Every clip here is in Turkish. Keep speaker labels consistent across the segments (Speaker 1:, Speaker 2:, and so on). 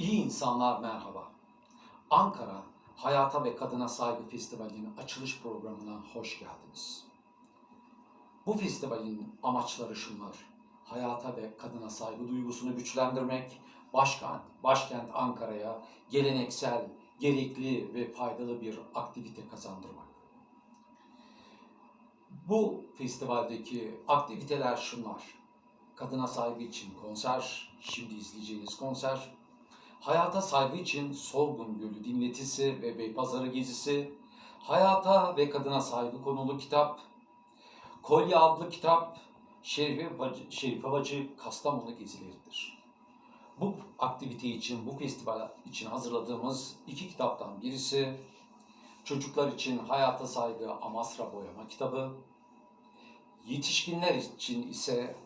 Speaker 1: İyi insanlar merhaba. Ankara Hayata ve Kadına Saygı Festivali'nin açılış programına hoş geldiniz. Bu festivalin amaçları şunlar. Hayata ve kadına saygı duygusunu güçlendirmek, başkent, başkent Ankara'ya geleneksel, gerekli ve faydalı bir aktivite kazandırmak. Bu festivaldeki aktiviteler şunlar. Kadına saygı için konser, şimdi izleyeceğiniz konser. Hayata saygı için Sorgun Gölü dinletisi ve Beypazarı gezisi. Hayata ve kadına saygı konulu kitap. Kolye adlı kitap Şerife Bacı, Şerife Bacı Kastamonu gezileridir. Bu aktivite için, bu festival için hazırladığımız iki kitaptan birisi çocuklar için Hayata Saygı Amasra Boyama kitabı, yetişkinler için ise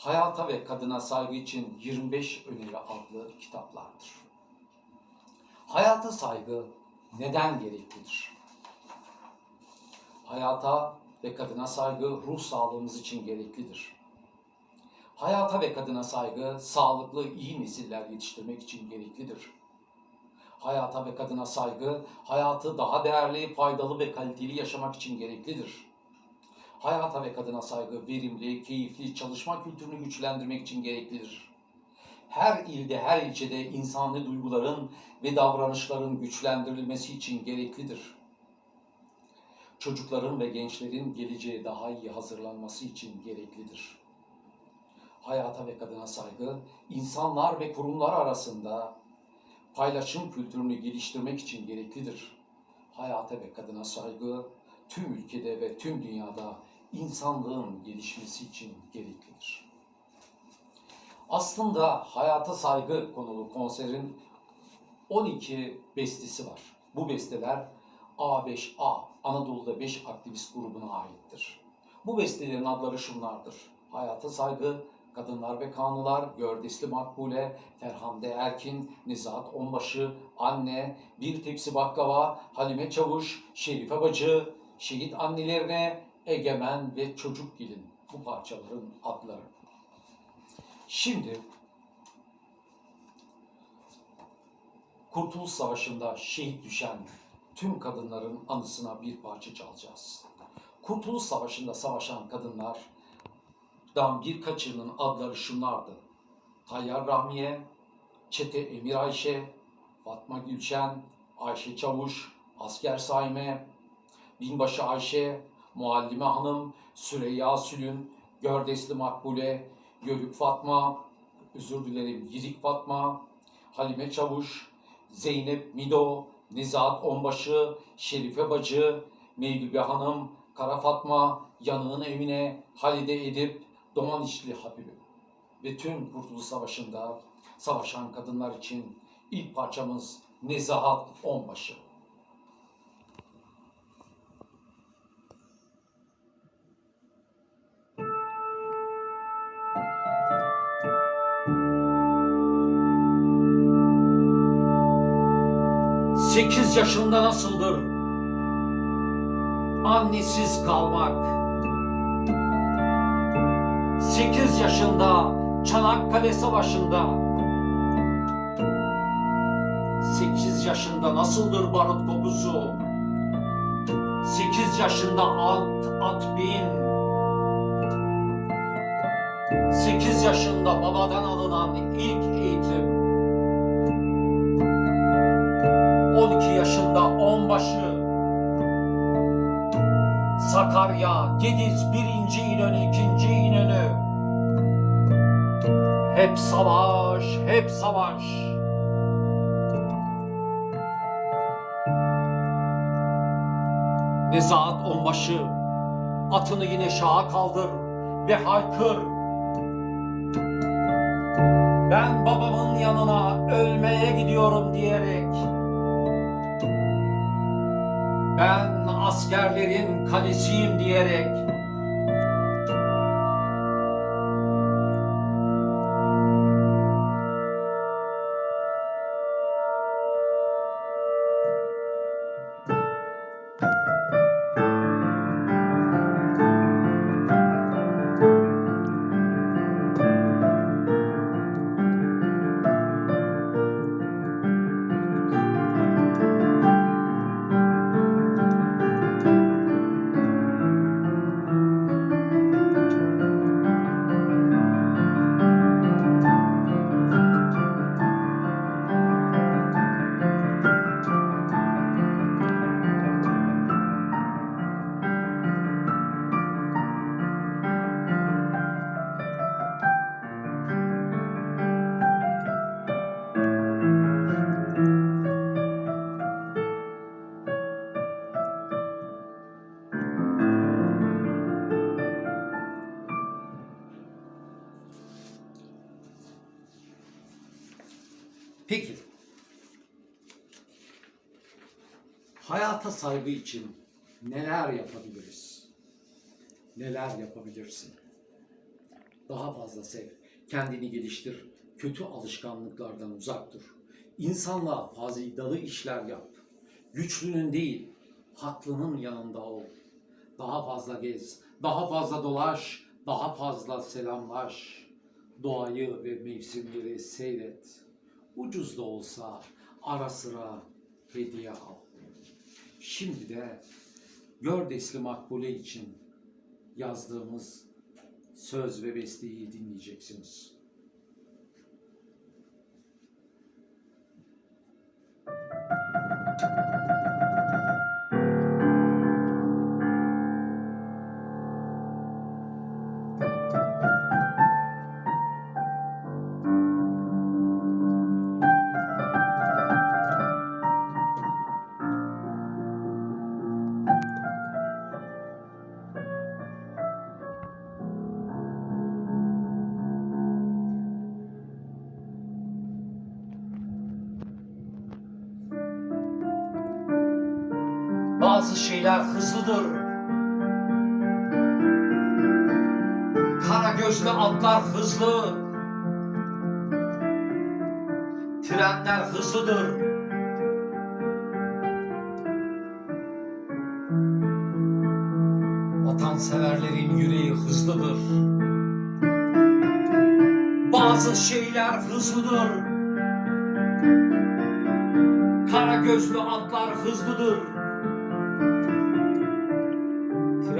Speaker 1: Hayata ve Kadına Saygı için 25 Öneri adlı kitaplardır. Hayata saygı neden gereklidir? Hayata ve kadına saygı ruh sağlığımız için gereklidir. Hayata ve kadına saygı sağlıklı iyi nesiller yetiştirmek için gereklidir. Hayata ve kadına saygı hayatı daha değerli, faydalı ve kaliteli yaşamak için gereklidir. Hayata ve kadına saygı verimli, keyifli çalışma kültürünü güçlendirmek için gereklidir. Her ilde, her ilçede insani duyguların ve davranışların güçlendirilmesi için gereklidir. Çocukların ve gençlerin geleceğe daha iyi hazırlanması için gereklidir. Hayata ve kadına saygı, insanlar ve kurumlar arasında paylaşım kültürünü geliştirmek için gereklidir. Hayata ve kadına saygı, tüm ülkede ve tüm dünyada insanlığın gelişmesi için gereklidir. Aslında hayata saygı konulu konserin 12 bestesi var. Bu besteler A5A, Anadolu'da 5 aktivist grubuna aittir. Bu bestelerin adları şunlardır. Hayata saygı, Kadınlar ve Kanunlar, Gördesli Makbule, Ferhande Erkin, Nezahat Onbaşı, Anne, Bir Tepsi Baklava, Halime Çavuş, Şerife Bacı, Şehit Annelerine, Egemen ve Çocuk Gelin bu parçaların adları. Şimdi Kurtuluş Savaşı'nda şehit düşen tüm kadınların anısına bir parça çalacağız. Kurtuluş Savaşı'nda savaşan kadınlardan birkaçının adları şunlardı. Tayyar Rahmiye, Çete Emir Ayşe, Fatma Gülşen, Ayşe Çavuş, Asker Saime, Binbaşı Ayşe, Muallime Hanım, Süreyya Sülün, Gördesli Makbule, Yörük Fatma, özür dilerim Yirik Fatma, Halime Çavuş, Zeynep Mido, Nezahat Onbaşı, Şerife Bacı, Mevlübe Hanım, Kara Fatma, Yanığın Emine, Halide Edip, Doğan İşli Habibi ve tüm Kurtuluş Savaşı'nda savaşan kadınlar için ilk parçamız Nezahat Onbaşı. Sekiz yaşında nasıldır? Annesiz kalmak. Sekiz yaşında Çanakkale Savaşı'nda. Sekiz yaşında nasıldır barut kokusu? Sekiz yaşında at, at bin. Sekiz yaşında babadan alınan ilk eğitim. 12 yaşında onbaşı. Sakarya, Gediz, birinci İnönü, ikinci İnönü. Hep savaş, hep savaş. Nezahat onbaşı, atını yine şaha kaldır ve haykır. Ben babamın yanına ölmeye gidiyorum diyerek ben askerlerin kalesiyim diyerek saygı için neler yapabiliriz? Neler yapabilirsin? Daha fazla sev. Kendini geliştir. Kötü alışkanlıklardan uzak dur. İnsanla fazlalı işler yap. Güçlünün değil, haklının yanında ol. Daha fazla gez, daha fazla dolaş, daha fazla selamlaş. Doğayı ve mevsimleri seyret. Ucuz da olsa ara sıra hediye al. Şimdi de Gördesli Makbule için yazdığımız söz ve besteyi dinleyeceksiniz. Bazı şeyler hızlıdır. Kara gözlü atlar hızlı. Trenler hızlıdır. Vatanseverlerin yüreği hızlıdır. Bazı şeyler hızlıdır. Kara gözlü atlar hızlıdır.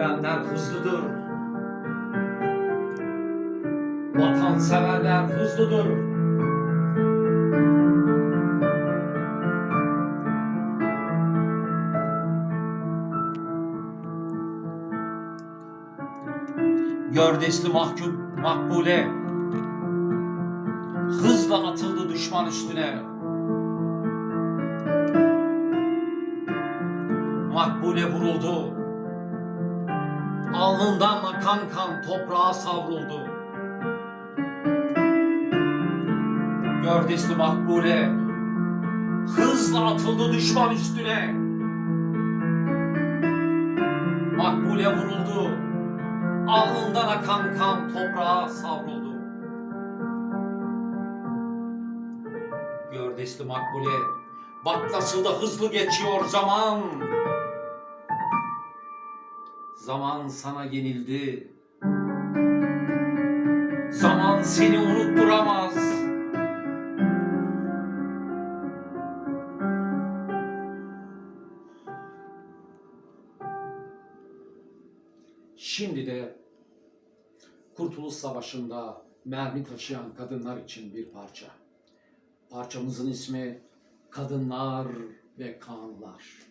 Speaker 1: Trenler hızlıdır. Vatanseverler hızlıdır. Gördesli mahkum makbule hızla atıldı düşman üstüne. Makbule vuruldu. Alnından akan kan toprağa savruldu. Gördesli makbule hızla atıldı düşman üstüne. Makbule vuruldu. Alnından akan kan toprağa savruldu. Gördesli makbule bak nasıl da hızlı geçiyor zaman. Zaman sana yenildi. Zaman seni unutturamaz. Şimdi de Kurtuluş Savaşı'nda mermi taşıyan kadınlar için bir parça. Parçamızın ismi Kadınlar ve Kanlar.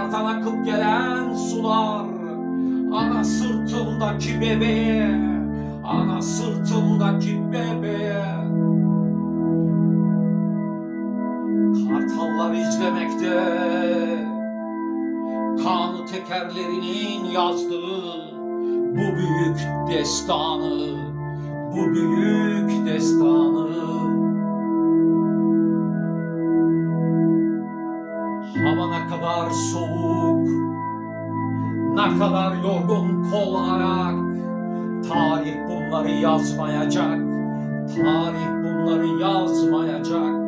Speaker 1: Dağlardan akıp gelen sular. Ana sırtımdaki bebeğe. Ana sırtımdaki bebeğe Kartallar izlemekte Kanı tekerlerinin yazdığı Bu büyük destanı Bu büyük destanı kadar soğuk Ne kadar yorgun kol ayak Tarih bunları yazmayacak. Tarih bunları yazmayacak.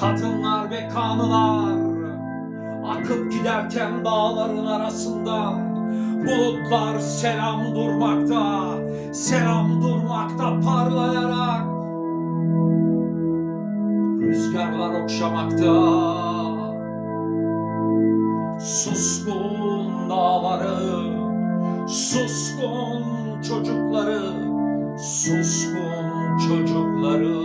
Speaker 1: Kadınlar ve kanılar akıp giderken dağların arasından bulutlar selam durmakta, selam durmakta parlayarak. Rüzgarlar okşamakta. Suskun dağları Suskun çocukları, suskun çocukları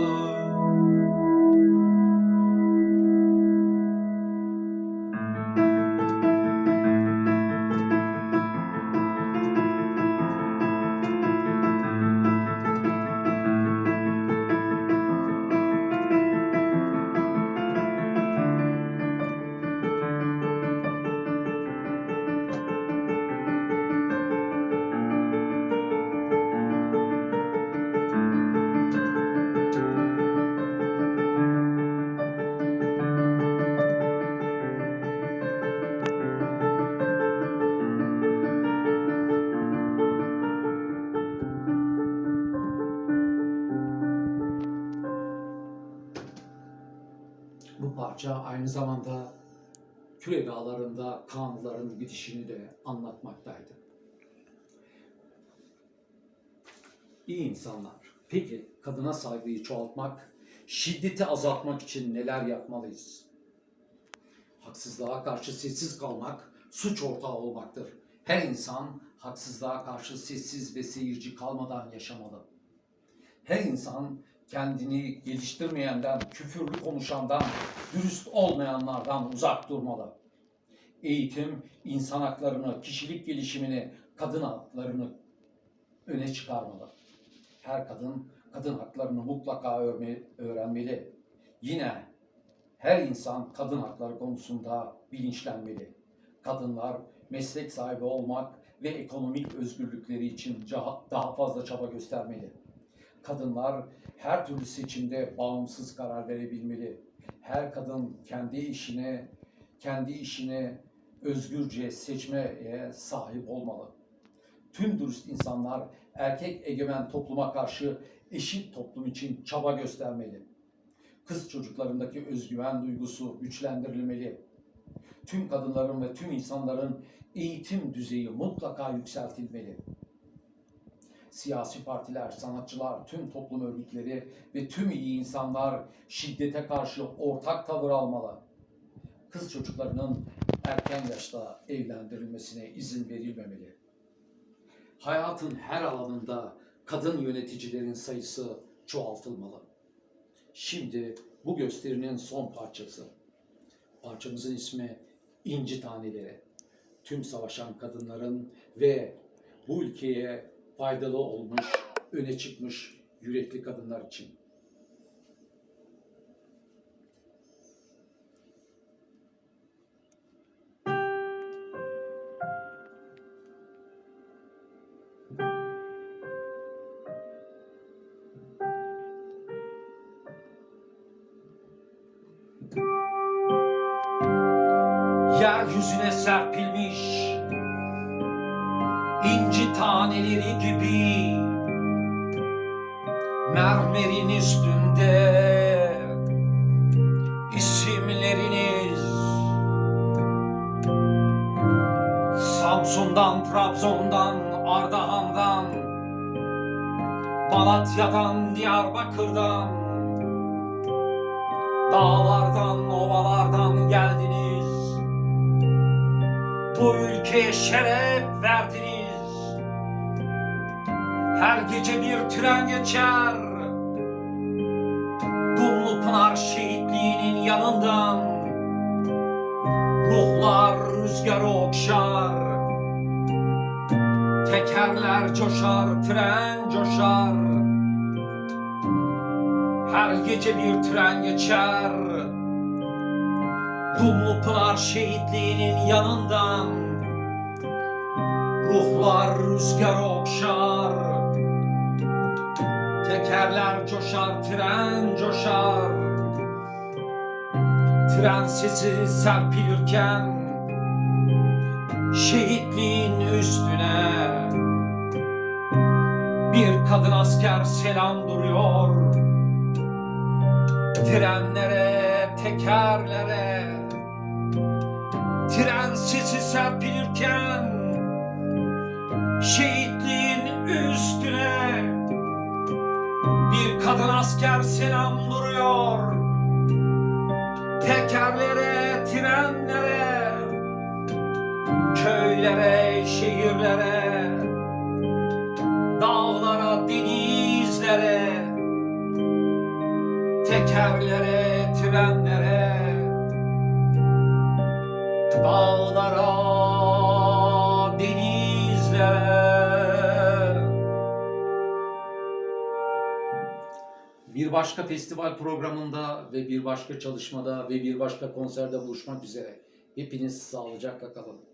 Speaker 1: Küre Dağları'nda Kanlıların gidişini de anlatmaktaydı. İyi insanlar. Peki kadına saygıyı çoğaltmak, şiddeti azaltmak için neler yapmalıyız? Haksızlığa karşı sessiz kalmak suç ortağı olmaktır. Her insan haksızlığa karşı sessiz ve seyirci kalmadan yaşamalı. Her insan kendini geliştirmeyenden, küfürlü konuşandan, dürüst olmayanlardan uzak durmalı. Eğitim, insan haklarını, kişilik gelişimini, kadın haklarını öne çıkarmalı. Her kadın, kadın haklarını mutlaka öğrenmeli. Yine her insan kadın hakları konusunda bilinçlenmeli. Kadınlar meslek sahibi olmak ve ekonomik özgürlükleri için daha fazla çaba göstermeli. Kadınlar her türlü seçimde bağımsız karar verebilmeli. Her kadın kendi işine, kendi işine özgürce seçmeye sahip olmalı. Tüm dürüst insanlar erkek egemen topluma karşı eşit toplum için çaba göstermeli. Kız çocuklarındaki özgüven duygusu güçlendirilmeli. Tüm kadınların ve tüm insanların eğitim düzeyi mutlaka yükseltilmeli siyasi partiler, sanatçılar, tüm toplum örgütleri ve tüm iyi insanlar şiddete karşı ortak tavır almalı. Kız çocuklarının erken yaşta evlendirilmesine izin verilmemeli. Hayatın her alanında kadın yöneticilerin sayısı çoğaltılmalı. Şimdi bu gösterinin son parçası. Parçamızın ismi İnci Taneleri. Tüm savaşan kadınların ve bu ülkeye faydalı olmuş, öne çıkmış yürekli kadınlar için. Yeryüzüne serpilmiş inci taneleri gibi. Mermerin üstünde isimleriniz. Samsun'dan, Trabzon'dan, Ardahan'dan Malatya'dan, Diyarbakır'dan Dağlardan, ovalardan geldiniz. Bu ülkeye şeref verdiniz. Her gece bir tren geçer. Dumlu Pınar şehitliğinin yanından. Ruhlar rüzgarı okşar. Tekerler coşar, tren coşar. Her gece bir tren geçer. Dumlu Pınar şehitliğinin yanından Ruhlar rüzgar okşar Tekerler coşar, tren coşar. Tren sesi serpilirken Şehitliğin üstüne Bir kadın asker selam duruyor. Trenlere, tekerlere. Tren sesi serpilirken Şehitliğin üstüne Bir kadın asker selam duruyor Tekerlere, trenlere Köylere, şehirlere Dağlara, denizlere Tekerlere, trenlere Dağlara, başka festival programında ve bir başka çalışmada ve bir başka konserde buluşmak üzere. Hepiniz sağlıcakla kalın.